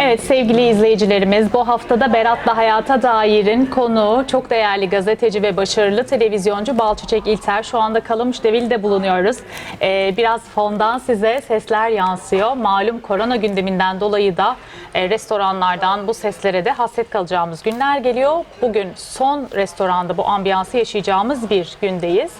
Evet sevgili izleyicilerimiz bu haftada Berat'la Hayata Dair'in konuğu çok değerli gazeteci ve başarılı televizyoncu Balçiçek İlter. Şu anda Kalamışdevi'de bulunuyoruz. Ee, biraz fondan size sesler yansıyor. Malum korona gündeminden dolayı da e, restoranlardan bu seslere de hasret kalacağımız günler geliyor. Bugün son restoranda bu ambiyansı yaşayacağımız bir gündeyiz.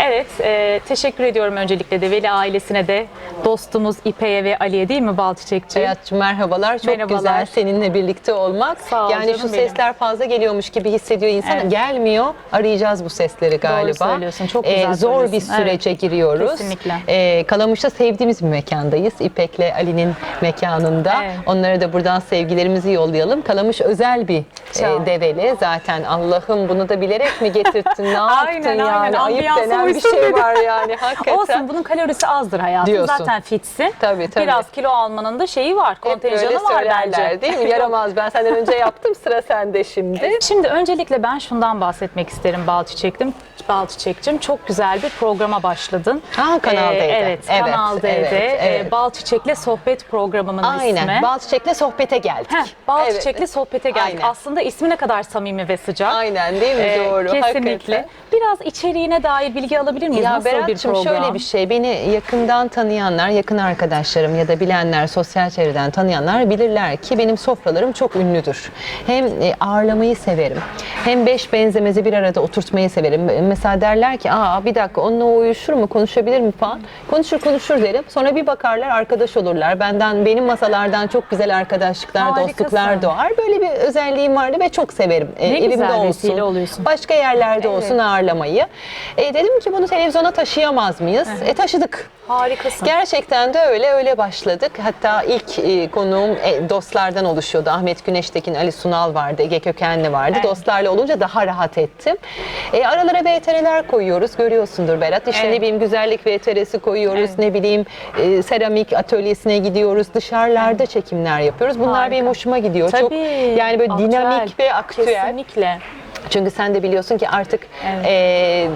Evet e, teşekkür ediyorum öncelikle de Veli ailesine de dostumuz İpe'ye ve Ali'ye değil mi Balçiçekçi? Hayatçım merhabalar. Çok Merhabalar. güzel seninle birlikte olmak. Sağ ol yani şu benim. sesler fazla geliyormuş gibi hissediyor insan. Evet. Gelmiyor. Arayacağız bu sesleri galiba. Ee, söylüyorsun, çok güzel Zor bir sürece giriyoruz. Kesinlikle. Ee, Kalamış'ta sevdiğimiz bir mekandayız. İpek'le Ali'nin mekanında. Evet. Onlara da buradan sevgilerimizi yollayalım. Kalamış özel bir Çok. e, develi. Zaten Allah'ım bunu da bilerek mi getirttin? Ne Aynen, yaptın aynen. yani? Ayıp Ambiyansa denen bir şey dedi. var yani. Hakikaten. Olsun bunun kalorisi azdır hayatım. Diyorsun. Zaten fitsin. Tabii, tabii. Biraz kilo almanın da şeyi var. Kontenjanı var bence. değil mi? Yaramaz ben senden önce yaptım sıra sende şimdi. Şimdi öncelikle ben şundan bahsetmek isterim Balçiçek'tim. Balçiçek'cim çok güzel bir programa başladın. Ha, Kanal Ee, D'de. Evet, Evet, Kanal D'de. evet, Ee, evet. Balçiçek'le sohbet programımın Aynen. ismi. Bal Çiçek'le sohbete geldik. Heh, Balçiçek'le Evet. sohbete geldik. Aynen. Aslında ismi ne kadar samimi ve sıcak. Aynen değil mi? Ee, Doğru. Kesinlikle. hakikaten. Biraz içeriğine dair bilgi alabilir miyiz? Ya Nasıl bir Berat'cığım program? şöyle bir şey beni yakından tanıyanlar, yakın arkadaşlarım ya da bilenler, sosyal çevreden tanıyanlar bilirler ki benim sofralarım çok ünlüdür. Hem e, ağırlamayı severim, hem beş benzemezi bir arada oturtmayı severim. Mesela derler ki aa bir dakika onunla uyuşur mu, konuşabilir mi falan. Konuşur konuşur derim. Sonra bir bakarlar arkadaş olurlar. Benden, benim masalardan çok güzel arkadaşlıklar, Harikasın. dostluklar doğar. Böyle bir özelliğim vardı ve çok severim. E, Ne evimde güzel olsun, oluyorsun. başka yerlerde olsun ağırlamayı. E, dedim ki bunu televizyona taşıyamaz mıyız? E taşıdık. Harikasın. Gerçekten de öyle öyle başladık. Hatta ilk e, konuğum e, dostlardan oluşuyordu. Ahmet Güneştekin, Ali Sunal vardı, Ege Kökenli vardı. Evet. Dostlarla olunca daha rahat ettim. E, aralara VTR'ler koyuyoruz. Görüyorsundur Berat. İşte Evet. ne bileyim güzellik VTR'si koyuyoruz. Evet. Ne bileyim e, seramik atölyesine gidiyoruz. Dışarılarda çekimler yapıyoruz. Bunlar Harika. benim hoşuma gidiyor. Tabii. Çok yani böyle Aktüel. dinamik ve aktüel. Kesinlikle. Çünkü sen de biliyorsun ki artık Evet. e,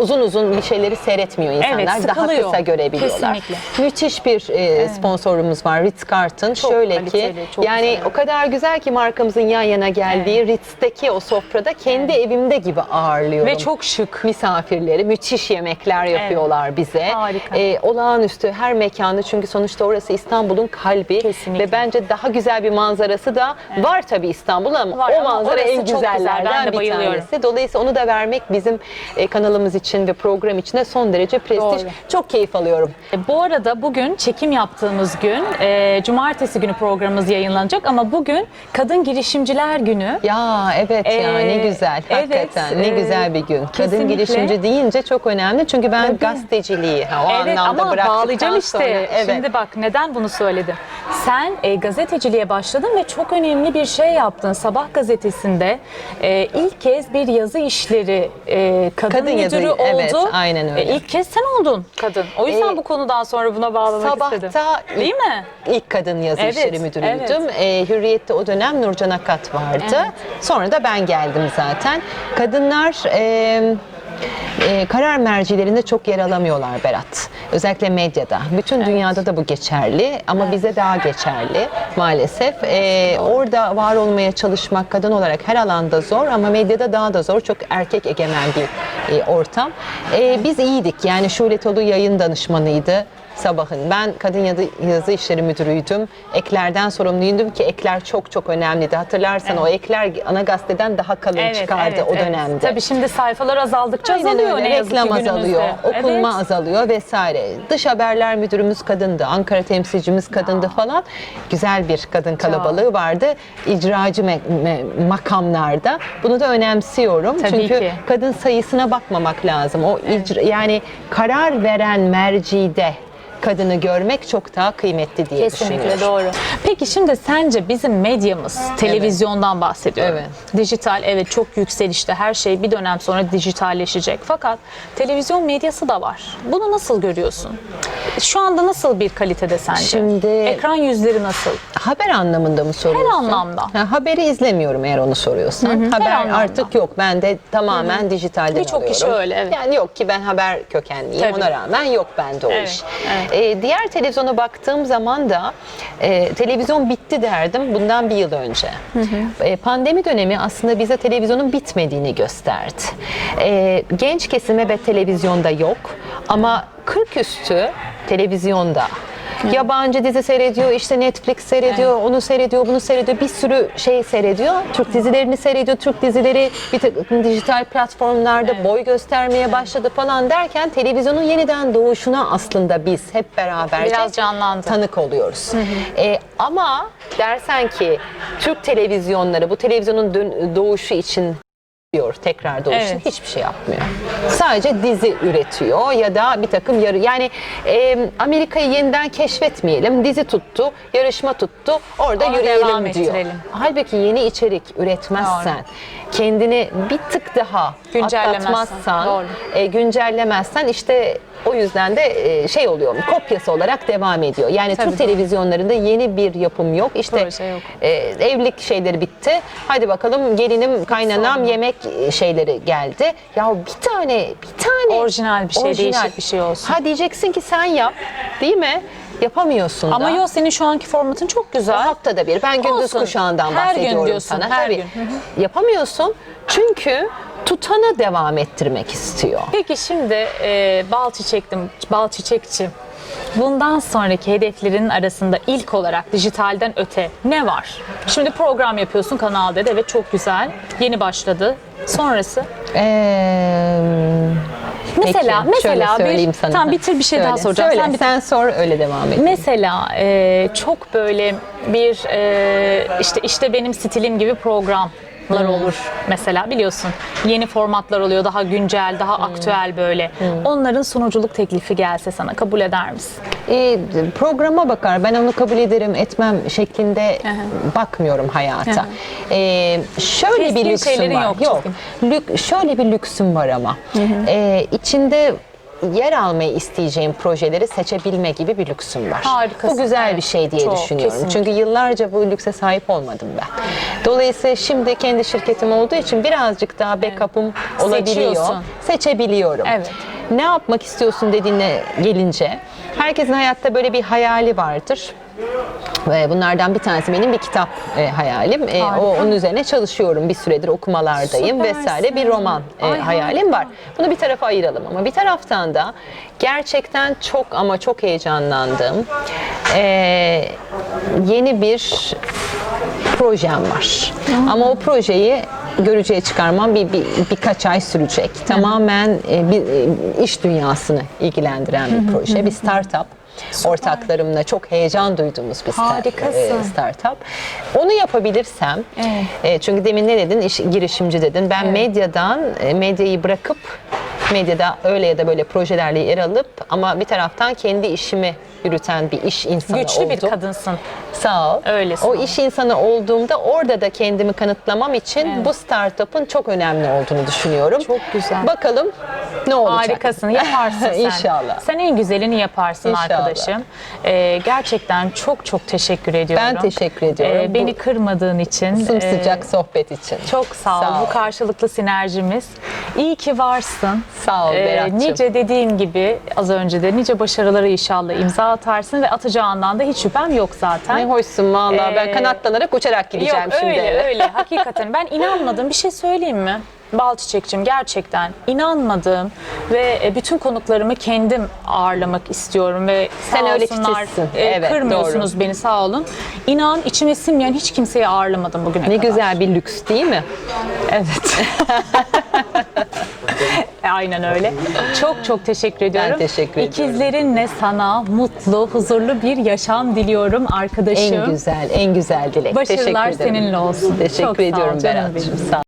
uzun uzun bir şeyleri seyretmiyor insanlar. Evet, Daha kısa görebiliyorlar. Kesinlikle. Müthiş bir e, sponsorumuz var Ritz Carlton. Çok Şöyle ki çok yani güzel. o kadar güzel ki markamızın yan yana geldiği Ritz'teki o sofrada kendi evimde gibi ağırlıyorum. Ve çok şık. misafirleri müthiş yemekler yapıyorlar bize. Harika. E, olağanüstü her mekanı çünkü sonuçta orası İstanbul'un kalbi Kesinlikle. ve bence daha güzel bir manzarası da var tabii İstanbul'da ama Var o manzara en güzel. Güzellerden de bir bayılıyorum. tanesi. Dolayısıyla onu da vermek bizim e, kanalımız için ve program için de son derece prestij. Doğru. Çok keyif alıyorum. E, Bu arada bugün çekim yaptığımız gün, e, cumartesi günü programımız yayınlanacak ama bugün Kadın Girişimciler Günü. Ya evet ya ne Ee, güzel. evet, Hakikaten ne e, güzel bir gün. Kadın kesinlikle. girişimci deyince çok önemli. Çünkü ben Tabii. gazeteciliği ha, o evet anlamda ama bıraktıktan bağlayacağım işte. sonra. Evet. Şimdi bak neden bunu söyledim. Sen e, gazeteciliğe başladın ve çok önemli bir şey yaptın. Sabah gazetesinde e, ilk kez bir yazı işleri e, kadın, Kadın yazı- müdürü oldu. evet, aynen öyle. E, ilk kez sen oldun kadın. O yüzden E, bu konudan sonra buna bağlamak istedim. Sabahta Değil mi? İlk kadın yazı Evet, işleri müdürüydüm. Ee, Hürriyet'te o dönem Nurcan Akat vardı. Evet. Sonra da ben geldim zaten. Kadınlar e, e, karar mercilerinde çok yer alamıyorlar Berat. Özellikle medyada. Bütün dünyada da bu geçerli ama bize daha geçerli maalesef. Ee, orada var olmaya çalışmak kadın olarak her alanda zor ama medyada daha da zor. Çok erkek egemen bir e, ortam. Ee, biz iyiydik. Yani Şule Tolu yayın danışmanıydı sabahın. Ben kadın yazı, yazı işleri müdürüydüm. Eklerden sorumluydum ki ekler çok çok önemliydi. Hatırlarsan o ekler ana gazeteden daha kalın çıkardı o dönemde. Tabii şimdi sayfalar azaldıkça Aynen azalıyor öyle. ne yazık Reklam ki azalıyor, okunma Evet. azalıyor vesaire. Dış haberler müdürümüz kadındı, Ankara temsilcimiz kadındı falan. Güzel bir kadın kalabalığı vardı. İcracı makamlarda. Bunu da önemsiyorum. Tabii Çünkü ki. kadın sayısına bakmamak lazım. O icra, yani karar veren mercide kadını görmek çok daha kıymetli diye Kesinlikle düşünüyorum. doğru. Peki şimdi sence bizim medyamız, televizyondan bahsediyorum. Evet. Dijital evet çok yükselişte her şey bir dönem sonra dijitalleşecek. Fakat televizyon medyası da var. Bunu nasıl görüyorsun? Şu anda nasıl bir kalitede sence? Şimdi- Ekran yüzleri nasıl? Haber anlamında mı soruyorsun? anlamda. Ha, haberi izlemiyorum eğer onu soruyorsan. Haber anlamda. artık yok. Ben de tamamen dijitalden Birçok alıyorum. kişi öyle, evet. Yani yok ki ben haber kökenliyim. Tabii. Ona rağmen yok bende o Evet, iş. evet. E, diğer televizyona baktığım zaman da e, televizyon bitti derdim bundan bir yıl önce. E, pandemi dönemi aslında bize televizyonun bitmediğini gösterdi. E, genç kesime ve televizyonda yok ama 40 üstü televizyonda. Yabancı dizi seyrediyor, işte Netflix seyrediyor, onu seyrediyor, bunu seyrediyor, bir sürü şey seyrediyor. Türk dizilerini seyrediyor, Türk dizileri bir takım dijital platformlarda boy göstermeye başladı falan derken televizyonun yeniden doğuşuna aslında biz hep beraber Biraz canlandı. tanık oluyoruz. Ee, ama dersen ki Türk televizyonları bu televizyonun dön- doğuşu için diyor tekrar doğuşu Evet. hiçbir şey yapmıyor. Sadece dizi üretiyor ya da bir takım yarı yani e, Amerika'yı yeniden keşfetmeyelim. Dizi tuttu, yarışma tuttu. Orada Onu yürüyelim devam diyor. ettirelim. Halbuki yeni içerik üretmezsen, kendini bir tık daha Güncellemezsen, doğru. e, güncellemezsen işte o yüzden de e, şey oluyor, kopyası olarak devam ediyor. Yani Tabii, Türk doğru. televizyonlarında yeni bir yapım yok. İşte Proje yok. e, evlilik şeyleri bitti. Hadi bakalım gelinim, kaynanam yemek şeyleri geldi. Ya bir tane, bir tane Orijinal bir şey, değişik bir şey olsun. Ha diyeceksin ki sen yap, değil mi? Yapamıyorsun Ama da. yok senin şu anki formatın çok güzel. haftada bir. Ben gündüz Olsun. kuşağından Her gün bahsediyorum diyorsun, sana. her Tabii. gün. Yapamıyorsun çünkü tutana devam ettirmek istiyor. Peki şimdi e, bal çiçektim, bal çiçekçi. Bundan sonraki hedeflerin arasında ilk olarak dijitalden öte ne var? Şimdi program yapıyorsun Kanal D'de ve çok güzel. Yeni başladı. Sonrası? Ee, Mesela, peki, şöyle mesela bir- söyleyeyim sana. Tamam, bitir, bir şey daha Söyle, soracağım. Söyle, Sen sen, bitir. sor öyle devam et. Mesela e, çok böyle bir e, işte işte benim stilim gibi programlar Hmm. olur mesela biliyorsun. Yeni formatlar oluyor daha güncel, daha Hmm. aktüel böyle. Onların sunuculuk teklifi gelse sana kabul eder misin? Ee, programa bakar. Ben onu kabul ederim, etmem şeklinde bakmıyorum hayata. Ee, şöyle Keskin bir lüksüm şeylerin var. yok, Yok. Lük, şöyle bir lüksüm var ama. Ee, içinde yer almayı isteyeceğim projeleri seçebilme gibi bir lüksüm var. Harikasın, Bu güzel bir şey diye Çok, düşünüyorum. kesinlikle. Çünkü yıllarca bu lükse sahip olmadım ben. Dolayısıyla şimdi kendi şirketim olduğu için birazcık daha backup'ım olabiliyor. Seçiyorsun. Seçebiliyorum. Evet. Ne yapmak istiyorsun dediğine gelince herkesin hayatta böyle bir hayali vardır. Ve bunlardan bir tanesi benim bir kitap e, hayalim. E, o onun üzerine çalışıyorum. Bir süredir okumalardayım Süpersin. vesaire. Bir roman e, Ay, hayalim var. Bunu bir tarafa ayıralım ama bir taraftan da gerçekten çok ama çok heyecanlandığım e, yeni bir projem var. Ama o projeyi görücüye çıkarmam bir, bir birkaç ay sürecek. Tamamen e, bir e, iş dünyasını ilgilendiren bir proje, bir startup. Ortaklarımla çok heyecan duyduğumuz bir start- Harikasın. e, startup. Onu yapabilirsem, Evet. e, çünkü demin ne dedin? İş, girişimci dedin. Ben medyadan, e, medyayı bırakıp medyada öyle ya da böyle projelerle yer alıp ama bir taraftan kendi işimi yürüten bir iş insanı Güçlü bir oldum. kadınsın. Sağ ol. Öylesin. O iş insanı olduğumda orada da kendimi kanıtlamam için bu startup'ın çok önemli olduğunu düşünüyorum. Çok güzel. Bakalım ne olacak. Harikasın. Yaparsın sen. İnşallah. Sen en güzelini yaparsın İnşallah. arkadaşım. Ee, gerçekten çok çok teşekkür ediyorum. Ben teşekkür ediyorum. Ee, beni Bu kırmadığın için. Sımsıcak Ee, sohbet için. Çok sağ ol. Sağ ol. Bu karşılıklı sinerjimiz. İyi ki varsın. Sağ ol Berat'cığım. nice dediğim gibi az önce de nice başarılara inşallah imza atarsın ve atacağından da hiç şüphem yok zaten. Ne hoşsun valla. ben Ee, kanatlanarak uçarak gideceğim Yok şimdi. öyle öyle hakikaten ben inanmadım bir şey söyleyeyim mi? Bal çiçekçim gerçekten inanmadığım ve e, bütün konuklarımı kendim ağırlamak istiyorum ve Sen öyle titizsin. e, Evet, kırmıyorsunuz beni sağ olun. İnan içime sinmeyen hiç kimseyi ağırlamadım bugüne Ne kadar. güzel bir lüks değil mi? Evet. Aynen öyle. Çok çok teşekkür ediyorum. teşekkür ediyorum. İkizlerinle sana mutlu, huzurlu bir yaşam diliyorum arkadaşım. En güzel, en güzel dilek. Başarılar Teşekkür ederim. seninle olsun. Teşekkür Çok sağ ol ediyorum canım Berat'cığım. benim. Sağ ol.